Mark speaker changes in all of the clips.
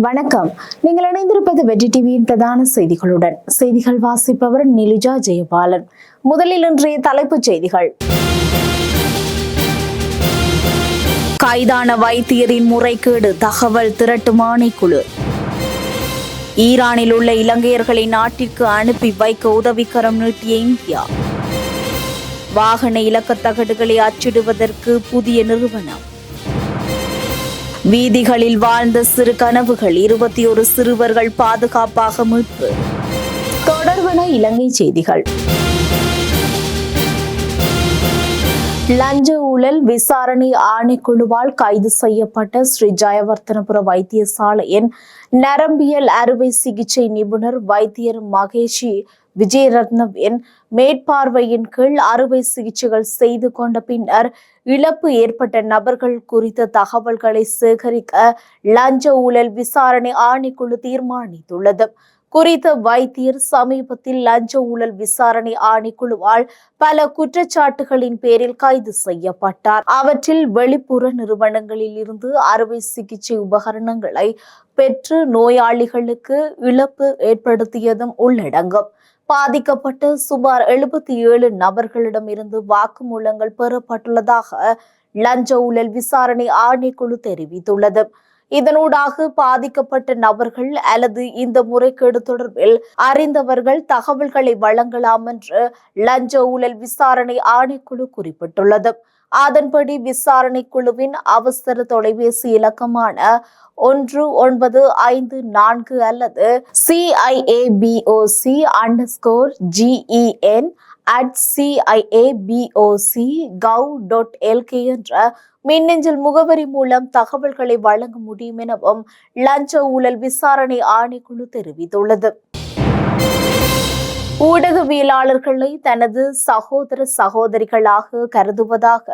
Speaker 1: வணக்கம். நீங்கள் இணைந்திருப்பது வெற்றி டிவியின் பிரதான செய்திகளுடன். செய்திகள் வாசிப்பவர் நிலிஜா ஜெயபாலன். முதலில் இன்றைய தலைப்புச் செய்திகள். கைதான வைத்தியரின் முறைகேடு தகவல் திரட்டும் ஆணைக்குழு. ஈரானில் உள்ள இலங்கையர்களை நாட்டிற்கு அனுப்பி வைக்க உதவிக்கரம் நீட்டிய இந்தியா. வாகன இலக்கத் தகடுகளை அச்சிடுவதற்கு புதிய நிறுவனம். வீதிகளில் வாழ்ந்த சிறு கனவுகள் இருபத்தி ஒரு சிறுவர்கள் பாதுகாப்பாக மீட்பு. தொடர்பான இலங்கை செய்திகள். லஞ்ச ஊழல் விசாரணை ஆணைக்குழுவால் கைது செய்யப்பட்ட ஸ்ரீ ஜெயவர்த்தனபுர வைத்தியசாலையின் நரம்பியல் அறுவை சிகிச்சை நிபுணர் வைத்தியர் மகேஷி விஜயரத்னவின் மேற்பார்வையின் கீழ் அறுவை சிகிச்சைகள் செய்து கொண்ட பின்னர் இழப்பு ஏற்பட்ட நபர்கள் குறித்த தகவல்களை சேகரிக்க லஞ்ச ஊழல் விசாரணை ஆணைக்குழு தீர்மானித்துள்ளது. குறித்த வைத்தியர் சமீபத்தில் லஞ்ச ஊழல் விசாரணை ஆணைக்குழுவால் பல குற்றச்சாட்டுகளின் பேரில் கைது செய்யப்பட்டார். அவற்றில் வெளிப்புற நிறுவனங்களில் இருந்து அறுவை சிகிச்சை உபகரணங்களை பெற்று நோயாளிகளுக்கு இழப்பு ஏற்படுத்தியதும் உள்ளடங்கும். பாதிக்கப்பட்ட சுமார் எழுபத்தி ஏழு நபர்களிடமிருந்து வாக்குமூலங்கள் பெறப்பட்டுள்ளதாக லஞ்ச ஊழல் விசாரணை ஆணைக்குழு தெரிவித்துள்ளது. இதனூடாக பாதிக்கப்பட்ட நபர்கள் அல்லது இந்த முறைகேடு தொடர்பில் அறிந்தவர்கள் தகவல்களை வழங்கலாம் என்று லஞ்ச ஊழல் விசாரணை ஆணைக்குழு குறிப்பிட்டுள்ளது. அதன்படி விசாரணை குழுவின் அவசர தொலைபேசி இலக்கமான ஒன்று ஒன்பது ஐந்து நான்கு அல்லது CIABOC underscore GEN at CIABOC gov dot LK என்ற மின்னஞ்சல் முகவரி மூலம் தகவல்களை வழங்க முடியும் எனவும் லஞ்ச ஊழல் விசாரணை ஆணைக்குழு தெரிவித்துள்ளது. ஊடகவியலாளர்களை தனது சகோதர சகோதரிகளாக கருதுவதாக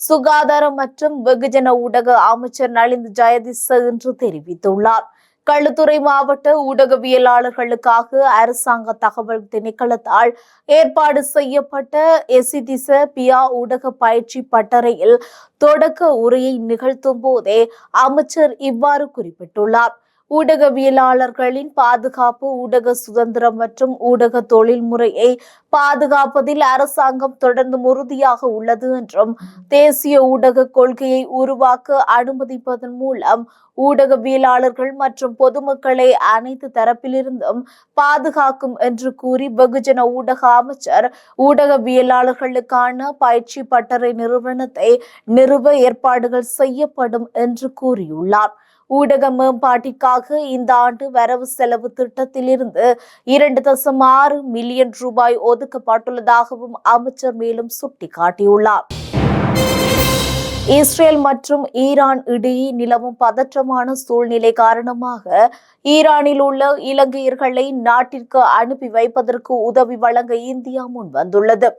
Speaker 1: சுகாதாரம் மற்றும் வெகுஜன ஊடக அமைச்சர் நலிந்த் ஜெயதிச இன்று தெரிவித்துள்ளார். களுத்துறை மாவட்ட ஊடகவியலாளர்களுக்காக அரசாங்க தகவல் திணைக்களத்தால் ஏற்பாடு செய்யப்பட்ட எசிதிச பியா ஊடக பயிற்சி பட்டறையில் தொடக்க உரையை நிகழ்த்தும் போதே அமைச்சர் இவ்வாறு குறிப்பிட்டுள்ளார். ஊடகவியலாளர்களின் பாதுகாப்பு ஊடக சுதந்திரம் மற்றும் ஊடக தொழில்முறையை பாதுகாப்பதில் அரசாங்கம் தொடர்ந்து உறுதியாக உள்ளது என்றும் தேசிய ஊடக கொள்கையை உருவாக்க அனுமதிப்பதன் மூலம் ஊடகவியலாளர்கள் மற்றும் பொதுமக்களை அனைத்து தரப்பிலிருந்தும் பாதுகாக்கும் என்று கூறி வெகுஜன ஊடக அமைச்சர் ஊடகவியலாளர்களுக்கான பயிற்சி பட்டறை நிறுவனத்தை நிறுவ ஏற்பாடுகள் செய்யப்படும் என்று கூறியுள்ளார். ஊடக மேம்பாட்டிற்காக இந்த ஆண்டு வரவு செலவு திட்டத்திலிருந்து இரண்டு தசம் ஆறு மில்லியன் ரூபாய் ஒதுக்கப்பட்டுள்ளதாகவும் அமைச்சர் மேலும் சுட்டிக்காட்டியுள்ளார். இஸ்ரேல் மற்றும் ஈரான் இடையே நிலவும் பதற்றமான சூழ்நிலை காரணமாக ஈரானில் உள்ள இலங்கையர்களை நாட்டிற்கு அனுப்பி வைப்பதற்கு உதவி வழங்க இந்தியா முன் வந்துள்ளது.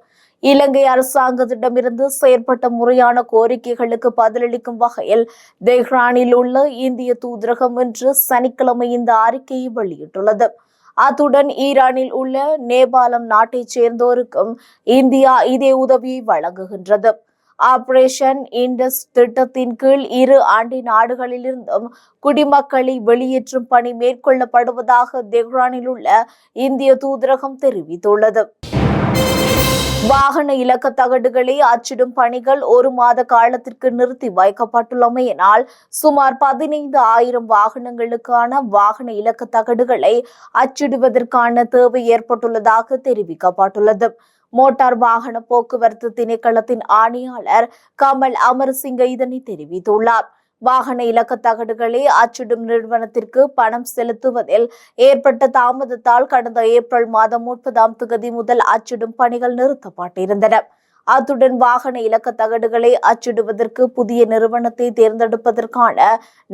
Speaker 1: இலங்கை அரசாங்கத்திடமிருந்து செயற்பட்ட முறையான கோரிக்கைகளுக்கு பதிலளிக்கும் வகையில் தெஹ்ரானில் உள்ள இந்திய தூதரகம் இன்று சனிக்கிழமை இந்த அறிக்கையை வெளியிட்டுள்ளது. அத்துடன் ஈரானில் உள்ள நேபாளம் நாட்டைச் சேர்ந்தோருக்கும் இந்தியா இதே உதவியை வழங்குகின்றது. ஆபரேஷன் இண்டஸ் திட்டத்தின் கீழ் இரு ஆண்டி நாடுகளிலிருந்தும் குடிமக்களை வெளியேற்றும் பணி மேற்கொள்ளப்படுவதாக தெஹ்ரானில் உள்ள இந்திய தூதரகம் தெரிவித்துள்ளது. வாகன இலக்க தகடுகளை அச்சிடும் பணிகள் ஒரு மாத காலத்திற்கு நிறுத்தி வைக்கப்பட்டுள்ளமையினால் சுமார் பதினைந்து ஆயிரம் வாகனங்களுக்கான வாகன இலக்க தகடுகளை அச்சிடுவதற்கான தேவை ஏற்பட்டுள்ளதாக தெரிவிக்கப்பட்டுள்ளது. மோட்டார் வாகன போக்குவரத்து திணைக்களத்தின் ஆணையாளர் கமல் அமர்சிங்க இதனை தெரிவித்துள்ளார். வாகன இலக்க தகடுகளை அச்சிடும் நிறுவனத்திற்கு பணம் செலுத்துவதில் ஏற்பட்ட தாமதத்தால் கடந்த ஏப்ரல் மாதம் முப்பதாம் தேதி முதல் அச்சிடும் பணிகள் நிறுத்தப்பட்டிருந்தன. அத்துடன் வாகன இலக்க தகடுகளை அச்சிடுவதற்கு புதிய நிறுவனத்தை தேர்ந்தெடுப்பதற்கான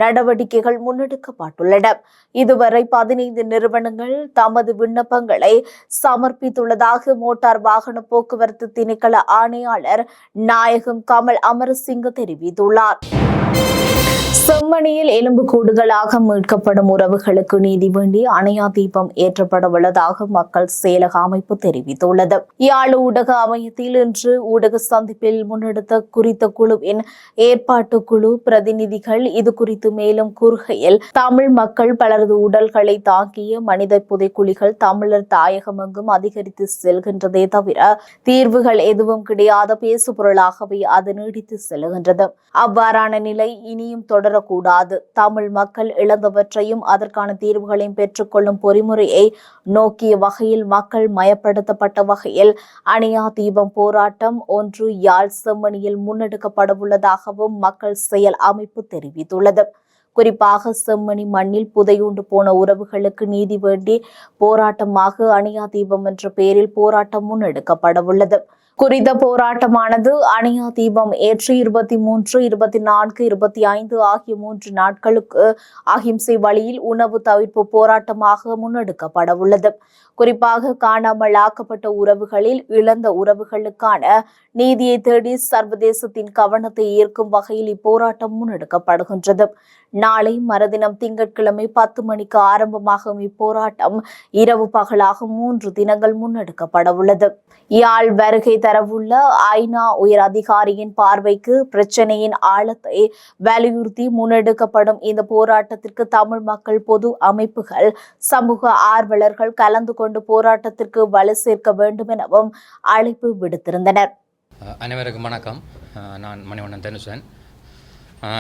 Speaker 1: நடவடிக்கைகள் முன்னெடுக்கப்பட்டுள்ளன. இதுவரை பதினைந்து நிறுவனங்கள் தமது விண்ணப்பங்களை சமர்ப்பித்துள்ளதாக மோட்டார் வாகன போக்குவரத்து திணைக்கள ஆணையாளர் நாயகம் கமல் அமரசிங்க தெரிவித்துள்ளார். செம்மணியில் எலும்பு கூடுகளாக மீட்கப்படும் உறவுகளுக்கு நீதி வேண்டி அணையா தீபம் ஏற்றப்பட உள்ளதாக மக்கள் செயலக அமைப்பு தெரிவித்துள்ளது. யாழ் ஊடக அமையத்தில் இன்று ஊடக சந்திப்பில் முன்னெடுத்த குறித்த குழுவின் ஏற்பாட்டு குழு பிரதிநிதிகள் இது குறித்து மேலும் கூறுகையில் தமிழ் மக்கள் பலரது உடல்களை தாக்கிய மனித புதைக்குழிகள் தமிழர் தாயகமெங்கும் அதிகரித்து செல்கின்றதே தவிர தீர்வுகள் எதுவும் கிடையாத பேசுபொருளாகவே அது நீடித்து செல்கின்றது. அவ்வாறான நிலை இனியும் தொடரக்கூடாது. தமிழ் மக்கள் இழந்தவற்றையும் அதற்கான தீர்வுகளையும் பெற்றுக்கொள்ளும் பொறிமுறையை நோக்கிய வகையில் மக்கள் மயப்படுத்தப்பட்ட வகையில் அணியா தீபம் போராட்டம் ஒன்று யாழ் செம்மணியில் முன்னெடுக்கப்படவுள்ளதாகவும் மக்கள் செயல் அமைப்பு தெரிவித்துள்ளது. குறிப்பாக செம்மணி மண்ணில் புதையுண்டு போன உறவுகளுக்கு நீதி வேண்டி போராட்டமாக அணியா தீபம் என்ற பெயரில் போராட்டம் முன்னெடுக்கப்படவுள்ளது. குறித்த போராட்டமானது அணையா தீபம் ஏற்றி இருபத்தி மூன்று இருபத்தி நான்கு இருபத்தி ஐந்து ஆகிய மூன்று நாட்களுக்கு அகிம்சை வழியில் உணவு தவிர்ப்பு போராட்டமாக முன்னெடுக்கப்பட உள்ளது குறிப்பாக காணாமல் ஆக்கப்பட்ட உறவுகளில் இழந்த உறவுகளுக்கான நீதியை தேடி சர்வதேசத்தின் கவனத்தை ஈர்க்கும் வகையில் இப்போராட்டம் முன்னெடுக்கப்படுகின்றது. நாளை மறுதினம் திங்கட்கிழமை பத்து மணிக்கு ஆரம்பமாகும் இப்போராட்டம் இரவு பகலாக மூன்று தினங்கள் முன்னெடுக்கப்பட உள்ளது யாழ் வருகை தரவுள்ள ஐநா உயர் அதிகாரியின் பார்வைக்கு பிரச்சனையின் ஆழத்தை வலியுறுத்தி முன்னெடுக்கப்படும் இந்த போராட்டத்திற்கு தமிழ் மக்கள் பொது அமைப்புகள் சமூக ஆர்வலர்கள் கலந்து கொண்டு போராட்டத்திற்கு வலு சேர்க்க வேண்டும் எனவும் அழைப்பு விடுத்திருந்தனர்.
Speaker 2: அனைவருக்கும் வணக்கம். நான் மணிவண்ணன் தனுஷன்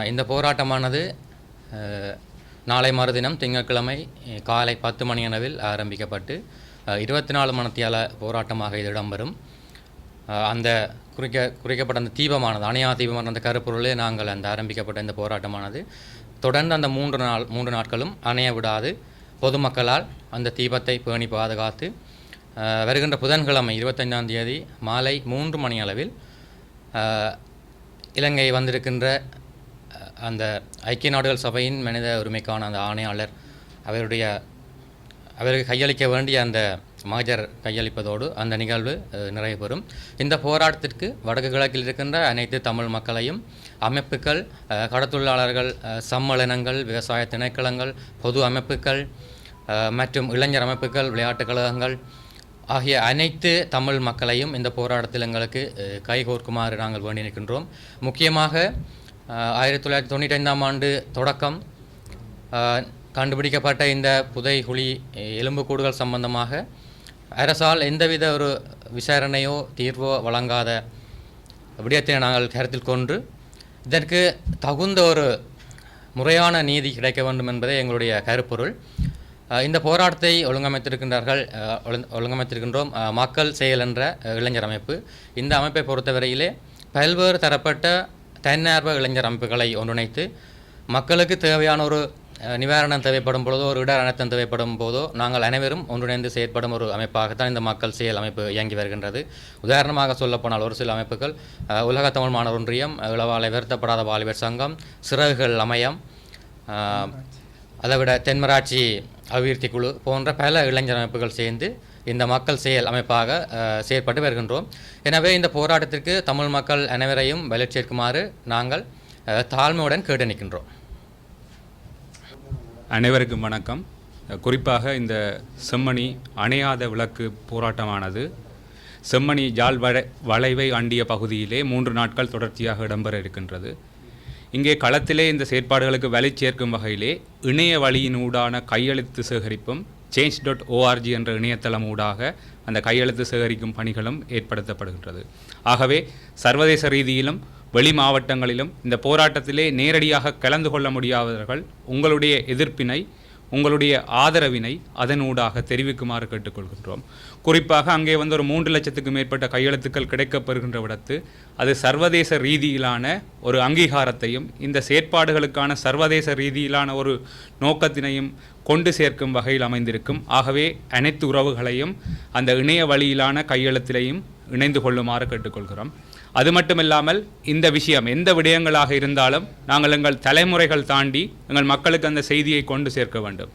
Speaker 2: இந்த போராட்டமானது நாளை மறுதினம் திங்கட்கிழமை காலை பத்து மணி அளவில் ஆரம்பிக்கப்பட்டு இருபத்தி நாலு மணத்தியால போராட்டமாக இது இடம்பெறும். அந்த குறிக்க குறிக்கப்பட்ட அந்த தீபமானது அணையா தீபமான அந்த கருப்பொருளே நாங்கள் அந்த ஆரம்பிக்கப்பட்ட இந்த போராட்டமானது. தொடர்ந்து அந்த மூன்று நாள் மூன்று நாட்களும் அணைய விடாது. பொதுமக்களால் அந்த தீபத்தை பேணி பாதுகாத்து வருகின்ற புதன்கிழமை இருபத்தைந்தாம் தேதி மாலை மூன்று மணி அளவில் இலங்கை வந்திருக்கின்ற அந்த ஐக்கிய நாடுகள் சபையின் மனித உரிமைக்கான அந்த ஆணையாளர் அவருடைய அவருக்கு கையளிக்க வேண்டிய அந்த மாஜர் கையளிப்பதோடு அந்த நிகழ்வு அஹ், இந்த போராட்டத்திற்கு வடக்கு கிழக்கில் இருக்கின்ற அனைத்து தமிழ் மக்களையும் அமைப்புகள் கடத்தொழிலாளர்கள் சம்மேளனங்கள் விவசாய திணைக்களங்கள் பொது அமைப்புகள் மற்றும் இளைஞர் அமைப்புகள் விளையாட்டுக் கழகங்கள் ஆகிய அனைத்து தமிழ் மக்களையும் இந்த போராட்டத்தில் எங்களுக்கு கைகோர்க்குமாறு நாங்கள் வேண்டி நிற்கின்றோம். முக்கியமாக ஆயிரத்தி தொள்ளாயிரத்தி தொண்ணூற்றி ஐந்தாம் ஆண்டு தொடக்கம் கண்டுபிடிக்கப்பட்ட இந்த புதைகுழி குழி எலும்புக்கூடுகள் சம்பந்தமாக அரசால் எந்தவித ஒரு விசாரணையோ தீர்வோ வழங்காத விடயத்தை நாங்கள் கருத்தில் கொண்டு இதற்கு தகுந்த ஒரு முறையான நீதி கிடைக்க வேண்டும் என்பதே எங்களுடைய கருப்பொருள். இந்த போராட்டத்தை ஒழுங்கமைத்திருக்கின்றார்கள் ஒழுங்கமைத்திருக்கின்றோம் மக்கள் செயல் என்ற இளைஞர் அமைப்பு. இந்த அமைப்பை பொறுத்தவரையிலே பல்வேறு தரப்பட்ட தன்னார்வ இளைஞர் அமைப்புகளை ஒன்றிணைத்து மக்களுக்கு தேவையான ஒரு நிவாரணம் தேவைப்படும் பொழுதோ ஒரு இடர் அனர்த்தம் தேவைப்படும் போதோ நாங்கள் அனைவரும் ஒன்றிணைந்து செயற்படும் ஒரு அமைப்பாகத்தான் இந்த மக்கள் செயல் அமைப்பு இயங்கி வருகின்றது. உதாரணமாக சொல்லப்போனால் ஒரு சில அமைப்புகள் உலக தமிழ் மாணவர் ஒன்றியம் இளவாலை வருத்தப்படாத வாலிபர் சங்கம் சிறகுகள் அமையம் அதைவிட தென்மராட்சி அபிவிருத்தி குழு போன்ற பல இளைஞர் அமைப்புகள் சேர்ந்து இந்த மக்கள் செயல் அமைப்பாக செயற்பட்டு வருகின்றோம். எனவே இந்த போராட்டத்திற்கு தமிழ் மக்கள் அனைவரையும் வலிச் நாங்கள் தாழ்மையுடன் கேட்டு நிற்கின்றோம்
Speaker 3: அனைவருக்கும் வணக்கம். குறிப்பாக இந்த செம்மணி அணையாத விளக்கு போராட்டமானது. செம்மணி ஜால் வளை வளைவை அண்டிய பகுதியிலே மூன்று நாட்கள் தொடர்ச்சியாக இடம்பெற இருக்கின்றது. இங்கே களத்திலே இந்த செயற்பாடுகளுக்கு வலை சேர்க்கும் வகையிலே இணைய வழியினூடான கையெழுத்து சேகரிப்பும் சேஞ்ச் டாட் ஓஆர்ஜி என்ற இணையதளம் ஊடாக அந்த கையெழுத்து சேகரிக்கும் பணிகளும் ஏற்படுத்தப்படுகின்றது. ஆகவே சர்வதேச ரீதியிலும் வெளி மாவட்டங்களிலும் இந்த போராட்டத்திலே நேரடியாக கலந்து கொள்ள முடியாதவர்கள் உங்களுடைய எதிர்ப்பினை உங்களுடைய ஆதரவினை அதனூடாக தெரிவிக்குமாறு கேட்டுக்கொள்கின்றோம். குறிப்பாக அங்கே வந்து ஒரு மூன்று லட்சத்துக்கு மேற்பட்ட கையெழுத்துக்கள் கிடைக்கப்பெறுகின்ற விடத்து அது சர்வதேச ரீதியிலான ஒரு அங்கீகாரத்தையும் இந்த செயற்பாடுகளுக்கான சர்வதேச ரீதியிலான ஒரு நோக்கத்தினையும் கொண்டு சேர்க்கும் வகையில் அமைந்திருக்கும். ஆகவே அனைத்து உறவுகளையும் அந்த இணைய வழியிலான கையெழுத்திலையும் இணைந்து கொள்ளுமாறு கேட்டுக்கொள்கிறோம். அது மட்டுமில்லாமல் இந்த விஷயம் எந்த விடயங்களாக இருந்தாலும் நாங்கள் எங்கள் தலைமுறைகள் தாண்டி எங்கள் மக்களுக்கு அந்த செய்தியை கொண்டு சேர்க்க வேண்டும்.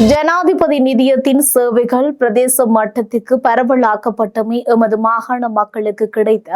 Speaker 1: ஜனாதிபதி நிதியத்தின் சேவைகள் பிரதேச மட்டத்திற்கு பரவலாக்கப்பட்டமை எமது மாகாண மக்களுக்கு கிடைத்த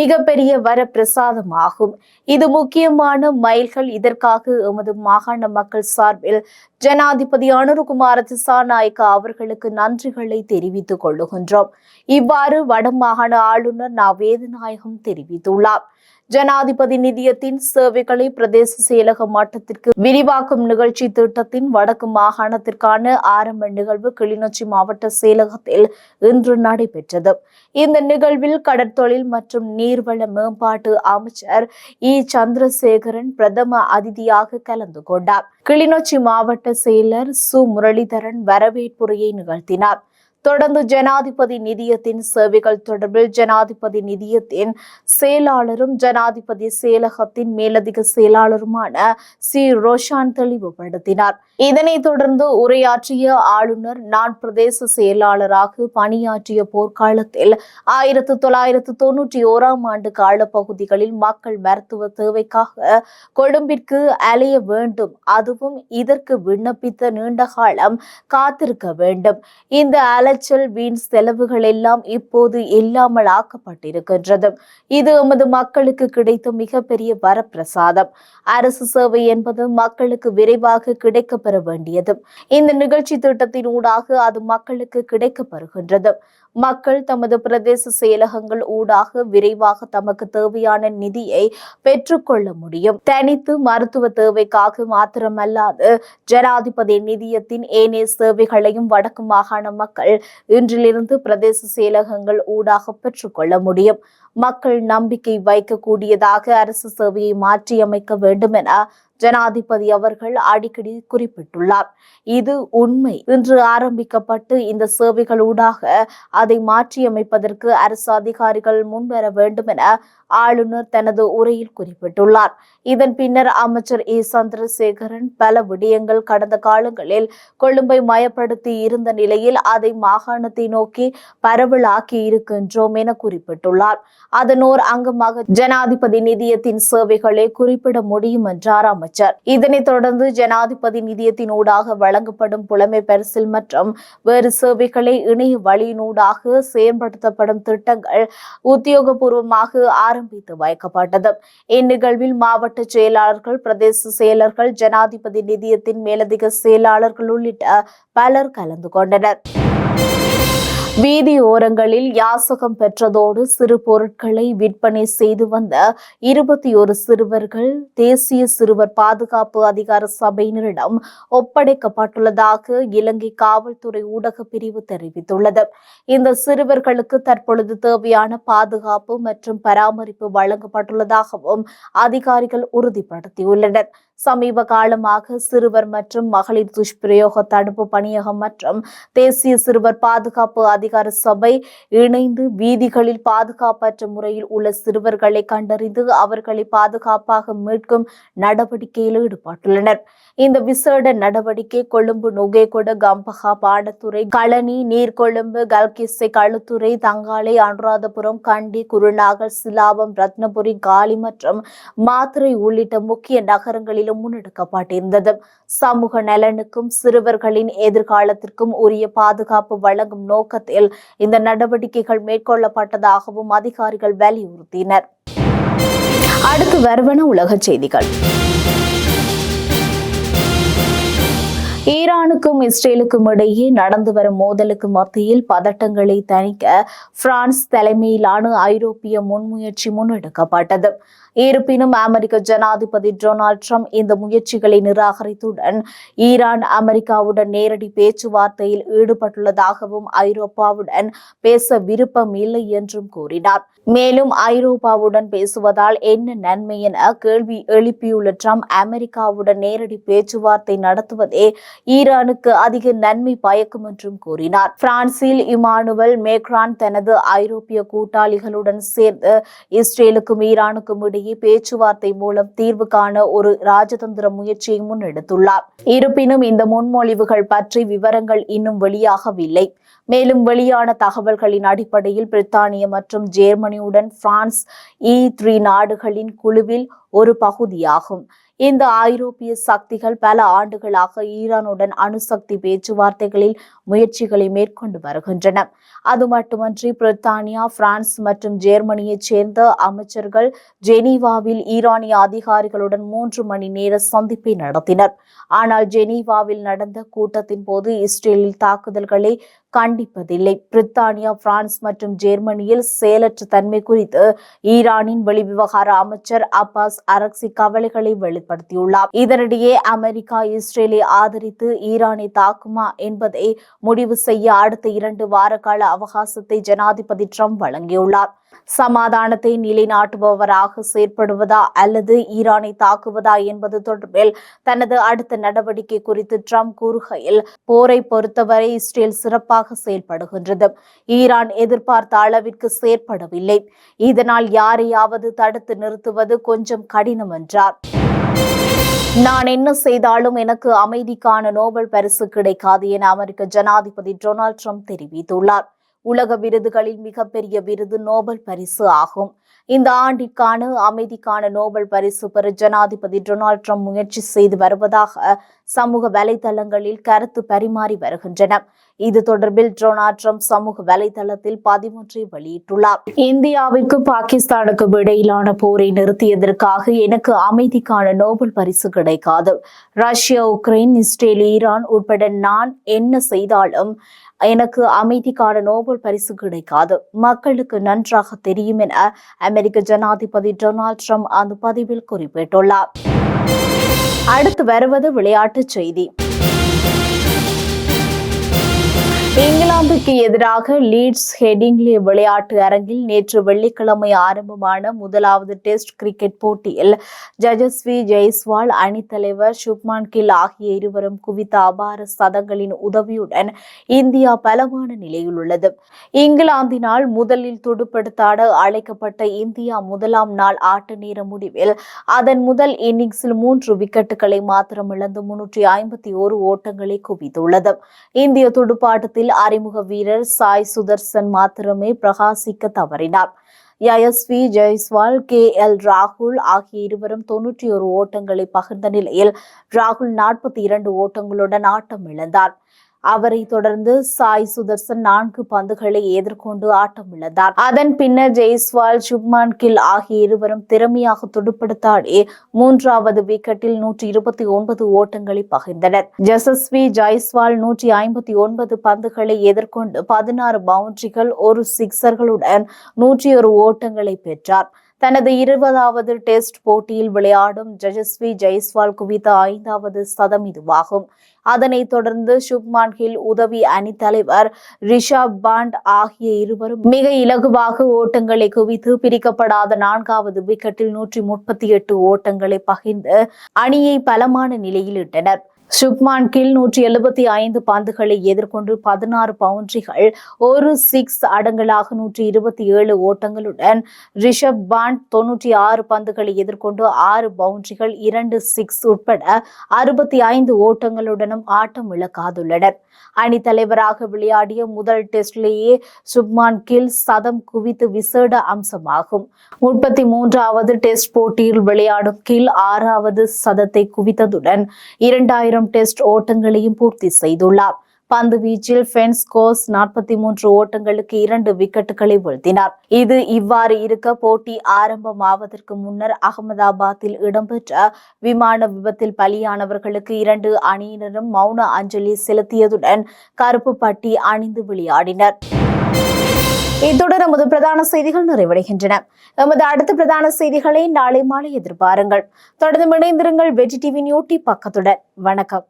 Speaker 1: மிகப்பெரிய வரப்பிரசாதமாகும். இது முக்கியமான மைல்கள். இதற்காக எமது மாகாண மக்கள் சார்பில் ஜனாதிபதி அனுருகுமார திசாநாயக்க அவர்களுக்கு நன்றிகளை தெரிவித்துக் கொள்ளுகின்றோம். இவ்வாறு வடமாகாண ஆளுநர் நா. வேதநாயகம் தெரிவித்துள்ளார். ஜனாதிபதி நிதியத்தின் சேவைகளை பிரதேச செயலக மட்டத்திற்கு விரிவாக்கும் நிகழ்ச்சி திட்டத்தின் வடக்கு மாகாணத்திற்கான ஆரம்ப நிகழ்வு கிளிநொச்சி மாவட்ட செயலகத்தில் இன்று நடைபெற்றது. இந்த நிகழ்வில் கடற்தொழில் மற்றும் நீர்வள மேம்பாட்டு அமைச்சர் இ. சந்திரசேகரன் பிரதம அதிதியாக கலந்து கொண்டார். கிளிநொச்சி மாவட்ட செயலர் சு. முரளிதரன் வரவேற்புரையை நிகழ்த்தினார். தொடர்ந்து ஜனாதிபதி நிதியத்தின் சேவைகள் தொடர்பில் ஜனாதிபதி நிதியத்தின் செயலாளரும் ஜனாதிபதி செயலகத்தின் மேலதிக செயலாளருமான சி. ரோஷான் தெளிவுபடுத்தினார் இதனைத் தொடர்ந்து உரையாற்றிய ஆளுநர் நான் பிரதேச செயலாளராக பணியாற்றிய போர்க்காலத்தில் ஆயிரத்து தொள்ளாயிரத்து தொன்னூற்றி ஓராம் ஆண்டு காலப்பகுதிகளில் மக்கள் மருத்துவ தேவைக்காக கொழும்பிற்கு அலைய வேண்டும். அதுவும் இதற்கு விண்ணப்பித்த நீண்ட காலம் காத்திருக்க வேண்டும். இந்த அலை அலைச்சல் வீண் செலவுகள் எல்லாம் இப்போது இல்லாமல் ஆக்கப்பட்டிருக்கின்றது. இது எமது மக்களுக்கு கிடைத்த மிகப்பெரிய வரப்பிரசாதம். அரசு சேவை என்பது மக்களுக்கு விரைவாக கிடைக்கப்பெற வேண்டியது இந்த நிகழ்ச்சி திட்டத்தின் ஊடாக அது மக்களுக்கு கிடைக்கப்பெறுகின்றது மக்கள் தமது பிரதேச செயலகங்கள் ஊடாக விரைவாக தமக்கு தேவையான நிதியை பெற்றுக்கொள்ள முடியும். தனித்து மருத்துவ தேவைக்காக மாத்திரமல்லாது ஜனாதிபதி நிதியத்தின் ஏனைய சேவைகளையும் வடக்கு மாகாண மக்கள் இன்றிலிருந்து பிரதேச செயலகங்கள் ஊடாக பெற்றுக்கொள்ள முடியும். மக்கள் நம்பிக்கை வைக்கக்கூடியதாக அரசு சேவையை மாற்றியமைக்க வேண்டும் என ஜனாதிபதி அவர்கள் அடிக்கடி குறிப்பிட்டுள்ளார். இது உண்மை. இன்று ஆரம்பிக்கப்பட்டு இந்த சேவைகளூடாக அதை மாற்றியமைப்பதற்கு அரசு அதிகாரிகள் முன்வர வேண்டும் என ஆளுநர் தனது உரையில் குறிப்பிட்டுள்ளார். இதன் பின்னர் அமைச்சர் ஏ. சந்திரசேகரன் பல விடயங்கள் கடந்த காலங்களில் கொழும்பை மயப்படுத்தி இருந்த நிலையில் அதை மாகாணத்தை நோக்கி பரவலாக்கி இருக்கின்றோம் என குறிப்பிட்டுள்ளார். அதனோர் அங்கமாக ஜனாதிபதி நிதியத்தின் சேவைகளை குறிப்பிட முடியும் என்றார் அமைச்சர். இதனைத் தொடர்ந்து ஜனாதிபதி நிதியத்தின் ஊடாக வழங்கப்படும் புலமை பரிசில் மற்றும் வேறு சேவைகளை இணைய வழியினூடாக செயல்படுத்தப்படும் திட்டங்கள் உத்தியோகபூர்வமாக ஆரம்பித்து வைக்கப்பட்டது. இந்நிகழ்வில் மாவட்ட செயலாளர்கள் பிரதேச செயலர்கள் ஜனாதிபதி நிதியத்தின் மேலதிக செயலாளர்கள் உள்ளிட்ட பலர் கலந்து கொண்டனர். வீதி ஓரங்களில் யாசகம் பெற்றதோடு சிறு பொருட்களை விற்பனை செய்து வந்த இருபத்தி ஒரு சிறுவர்கள் தேசிய சிறுவர் பாதுகாப்பு அதிகார சபையினரிடம் ஒப்படைக்கப்பட்டுள்ளதாக இலங்கை காவல்துறை ஊடக பிரிவு தெரிவித்துள்ளது. இந்த சிறுவர்களுக்கு தற்பொழுது தேவையான பாதுகாப்பு மற்றும் பராமரிப்பு வழங்கப்பட்டுள்ளதாகவும் அதிகாரிகள் உறுதிப்படுத்தியுள்ளனர். சமீப காலமாக சிறுவர் மற்றும் மகளிர் துஷ்பிரயோக தடுப்பு பணியகம் மற்றும் தேசிய சிறுவர் பாதுகாப்பு அதிகார சபை இணைந்து வீதிகளில் பாதுகாப்பற்ற முறையில் உள்ள சிறுவர்களை கண்டறிந்து அவர்களை பாதுகாப்பாக மீட்கும் நடவடிக்கையில் ஈடுபட்டுள்ளனர். இந்த விசேட நடவடிக்கை கொழும்பு நுகேகொட கம்பகா பாடத்துறை களனி நீர்கொழும்பு கல்கிஸ்ஸை களுத்துறை தங்காலை அனுராதபுரம் கண்டி குருநாகல் சிலாபம் ரத்னபுரி காலி மற்றும் மாத்திரை உள்ளிட்ட முக்கிய நகரங்களில் நகரங்களிலும் முன்னெடுக்கப்பட்டிருந்தது. சமூக நலனுக்கும் சிறுவர்களின் எதிர்காலத்திற்கும் உரிய பாதுகாப்பு வழங்கும் நோக்கத்தில் இந்த நடவடிக்கைகள் மேற்கொள்ளப்பட்டதாகவும் அதிகாரிகள் வலியுறுத்தினர். அடுத்து வருவன உலகச் செய்திகள். ஈரானுக்கும் இஸ்ரேலுக்கும் இடையே நடந்து வரும் மோதலுக்கு மத்தியில் பதட்டங்களை தணிக்க பிரான்ஸ் தலைமையிலான ஐரோப்பிய முன்முயற்சி முன்னெடுக்கப்பட்டது. இருப்பினும் அமெரிக்க ஜனாதிபதி டொனால்ட் ட்ரம்ப் இந்த முயற்சிகளை நிராகரித்துடன் ஈரான் அமெரிக்காவுடன் நேரடி பேச்சுவார்த்தையில் ஈடுபட்டுள்ளதாகவும் ஐரோப்பாவுடன் பேச விருப்பம் இல்லை என்றும் கூறினார். மேலும் ஐரோப்பாவுடன் பேசுவதால் என்ன நன்மை என கேள்வி எழுப்பியுள்ள ட்ரம்ப் அமெரிக்காவுடன் நேரடி பேச்சுவார்த்தை நடத்துவதே ஈரானுக்கு அதிக நன்மை பயக்கும் என்றும் கூறினார். பிரான்சில் இமானுவல் மேக்ரான் தனது ஐரோப்பிய கூட்டாளிகளுடன் சேர்ந்து இஸ்ரேலுக்கும் ஈரானுக்கும் இடையே பேச்சுவார்த்தை மூலம் தீர்வு காண ஒரு ராஜதந்திர முயற்சியை முன்னெடுத்துள்ளார். இருப்பினும் இந்த முன்மொழிவுகள் பற்றி விவரங்கள் இன்னும் வெளியாகவில்லை. மேலும் வெளியான தகவல்களின் அடிப்படையில் பிரித்தானிய மற்றும் ஜெர்மனியுடன் பிரான்ஸ் இ த்ரீ நாடுகளின் குழுவில் ஒரு பகுதியாகும். இந்த ஐரோப்பிய சக்திகள் பல ஆண்டுகளாக ஈரானுடன் அணுசக்தி பேச்சுவார்த்தைகளில் முயற்சிகளை மேற்கொண்டு வருகின்றன. அது மட்டுமன்றி பிரித்தானியா பிரான்ஸ் மற்றும் ஜெர்மனியைச் சேர்ந்த அமைச்சர்கள் ஜெனீவாவில் ஈரானிய அதிகாரிகளுடன் மூன்று மணி நேர சந்திப்பை நடத்தினர். ஆனால் ஜெனீவாவில் நடந்த கூட்டத்தின் போது இஸ்ரேலில் தாக்குதல்களை கண்டிப்பதில்லை. பிரித்தானியா பிரான்ஸ் மற்றும் ஜெர்மனியில் செயலற்ற தன்மை குறித்து ஈரானின் வெளிவிவகார அமைச்சர் அப்பாஸ் அரக்சி கவலைகளை வெளிப்படுத்தியுள்ளார். இதனிடையே அமெரிக்கா இஸ்ரேலை ஆதரித்து ஈரானை தாக்குமா என்பதை முடிவு செய்ய அடுத்த இரண்டு வார கால அவகாசத்தை ஜனாதிபதி ட்ரம்ப் வழங்கியுள்ளார். சமாதானத்தை நிலைநாட்டுபவராக செயற்படுவதா அல்லது ஈரானை தாக்குவதா என்பது தொடர்பில் தனது அடுத்த நடவடிக்கை குறித்து ட்ரம்ப் கூறுகையில் போரை பொறுத்தவரை இஸ்ரேல் சிறப்பாக செயல்படுகின்றது. ஈரான் எதிர்பார்த்த அளவிற்கு செயற்படவில்லை. இதனால் யாரையாவது தடுத்து நிறுத்துவது கொஞ்சம் கடினம் என்றார். நான் என்ன செய்தாலும் எனக்கு அமைதிக்கான நோபல் பரிசு கிடைக்காது என அமெரிக்க ஜனாதிபதி டொனால்ட் ட்ரம்ப் தெரிவித்துள்ளார். உலக விருதுகளில் மிகப்பெரிய விருது நோபல் பரிசு ஆகும். இந்த ஆண்டிற்கான அமைதிக்கான நோபல் பரிசு பெற ஜனாதிபதி டொனால்ட் ட்ரம்ப் முயற்சி செய்து வருவதாக சமூக வலைதளங்களில் கருத்து பரிமாறி வருகின்றன. இது தொடர்பில் டொனால்ட் ட்ரம்ப் சமூக வலைதளத்தில் பதிவொன்றை வெளியிட்டுள்ளார். இந்தியாவிற்கு பாகிஸ்தானுக்கும் இடையிலான போரை நிறுத்தியதற்காக எனக்கு அமைதிக்கான நோபல் பரிசு கிடைக்காது. ரஷ்யா உக்ரைன் இஸ்ரேல் ஈரான் உட்பட நான் என்ன செய்தாலும் எனக்கு அமைதிக்கான நோபல் பரிசு கிடைக்காது. மக்களுக்கு நன்றாக தெரியும் என அமெரிக்க ஜனாதிபதி டொனால்ட் ட்ரம்ப் அந்த பதிவில் குறிப்பிட்டுள்ளார். அடுத்து வருவது விளையாட்டுச் செய்தி. இங்கிலாந்துக்கு எதிராக லீட்ஸ் ஹெடிங்லி விளையாட்டு அரங்கில் நேற்று வெள்ளிக்கிழமை ஆரம்பமான முதலாவது டெஸ்ட் கிரிக்கெட் போட்டியில் ஜஜஸ்வி ஜெய்ஸ்வால் அணித்தலைவர் சுப்மான் கில் ஆகிய இருவரும் குவித்த அபார சதங்களின் உதவியுடன் இந்தியா பலமான நிலையில் உள்ளது. இங்கிலாந்தினால் முதலில் துடுப்படுத்தாட அழைக்கப்பட்ட இந்தியா முதலாம் நாள் ஆட்ட நேர முடிவில் அதன் முதல் இன்னிங்ஸில் மூன்று விக்கெட்டுகளை மாத்திரம் இழந்து முன்னூற்றி ஐம்பத்தி ஓரு ஓட்டங்களை குவித்துள்ளது. இந்திய துடுப்பாட்டத்தில் அறிமுக வீரர் சாய் சுதர்சன் மாத்திரமே பிரகாசிக்க தவறினார். யயஸ்வி ஜெய்ஸ்வால் கே. எல். ராகுல் ஆகிய இருவரும் தொன்னூற்றி ஒரு ஓட்டங்களை பகிர்ந்த நிலையில் ராகுல் நாற்பத்தி இரண்டு ஓட்டங்களுடன் ஆட்டம் இழந்தார். அவரை தொடர்ந்து சாய் சுதர்சன் நான்கு பந்துகளை எதிர்கொண்டு ஆட்டமிழந்தார் அதன் பின்னர் ஜெய்ஸ்வால் சுப்மான் கில் ஆகிய இருவரும் திறமையாக துடுப்படுத்தாடி மூன்றாவது விக்கெட்டில் நூற்றி இருபத்தி ஒன்பது ஓட்டங்களை பகிர்ந்தனர். ஜசஸ்வி ஜெய்ஸ்வால் நூற்றி ஐம்பத்தி ஒன்பது பந்துகளை எதிர்கொண்டு பதினாறு பவுண்டரிகள் ஒரு சிக்சர்களுடன் நூற்றி ஒரு ஓட்டங்களை பெற்றார். தனது இருபதாவது டெஸ்ட் போட்டியில் விளையாடும் ஜஜஸ்வி ஜெய்ஸ்வால் குவித்த ஐந்தாவது சதம் இதுவாகும். அதனைத் தொடர்ந்து சுப்மான் ஹில் உதவி அணி தலைவர் ரிஷப் பாண்ட் ஆகிய இருவரும் மிக இலகுவாக ஓட்டங்களை குவித்து பிரிக்கப்படாத நான்காவது விக்கெட்டில் நூற்றி முப்பத்தி எட்டு ஓட்டங்களை பகிர்ந்து அணியை பலமான நிலையில் இட்டனர். சுப்மான் கில் நூற்றி எழுபத்தி ஐந்து பந்துகளை எதிர்கொண்டு பதினாறு பவுண்டரிகள் ஒரு சிக்ஸ் அடங்கலாக நூற்றி இருபத்தி ஏழு ஓட்டங்களுடன் ரிஷப் பாண்ட் தொன்னூற்றி ஆறு பந்துகளை எதிர்கொண்டு ஆறு பவுண்டரிகள் இரண்டு சிக்ஸ் உட்பட அறுபத்தி ஐந்து ஓட்டங்களுடனும் ஆட்டம் இழக்காதுள்ளனர். அணி தலைவராக விளையாடிய முதல் டெஸ்டிலேயே சுப்மான் கில் சதம் குவித்து விசேட அம்சமாகும். முப்பத்தி மூன்றாவது டெஸ்ட் போட்டியில் விளையாடும் கில் ஆறாவது சதத்தை குவித்ததுடன் இரண்டாயிரம் டெஸ்ட் ஓட்டங்களையும் பூர்த்தி செய்துள்ளார். பந்து வீச்சில் ஃபென்ஸ் கோஸ் நாற்பத்தி மூன்று ஓட்டங்களுக்கு இரண்டு விக்கெட்டுகளை வீழ்த்தினார். இது இவ்வாறு இருக்க போட்டி ஆரம்பமாவதற்கு முன்னர் அகமதாபாத்தில் இடம்பெற்ற விமான விபத்தில் பலியானவர்களுக்கு இரண்டு அணியினரும் மௌன அஞ்சலி செலுத்தியதுடன் கருப்பு பட்டி அணிந்து விளையாடினர். இத்துடன் நமது பிரதான செய்திகள் நிறைவடைகின்றன. நமது அடுத்த பிரதான செய்திகளை நாளை மாலை எதிர்பாருங்கள். தொடர்ந்து இணைந்திருங்கள் வெற்றி டிவியின் நியூட்டி பக்கத்துடன். வணக்கம்.